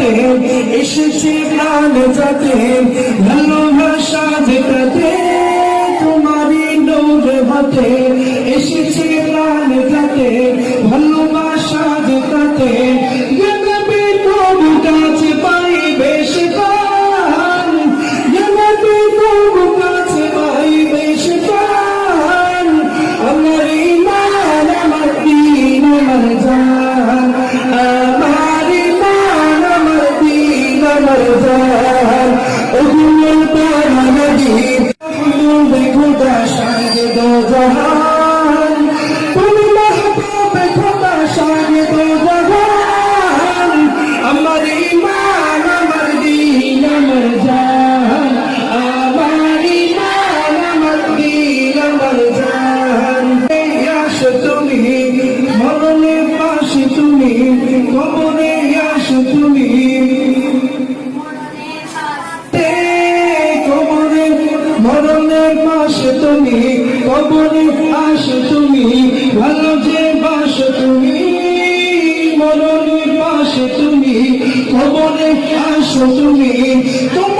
হাতে এসেছে প্রাণ যাতে ভালোবাসা যেটাতে তোমারই লোক হাতে। এসেছে প্রাণ যাতে ভালোবাসা যেটাতে আমার ইমান আমার দিন আমার জান। তারা নদী দো জাহান মরণের পাশে তুমি, কবরে আসো তুমি ভালো যে বাসো তুমি। মরণের পাশে তুমি, কবরে আসো তুমি। তোমারই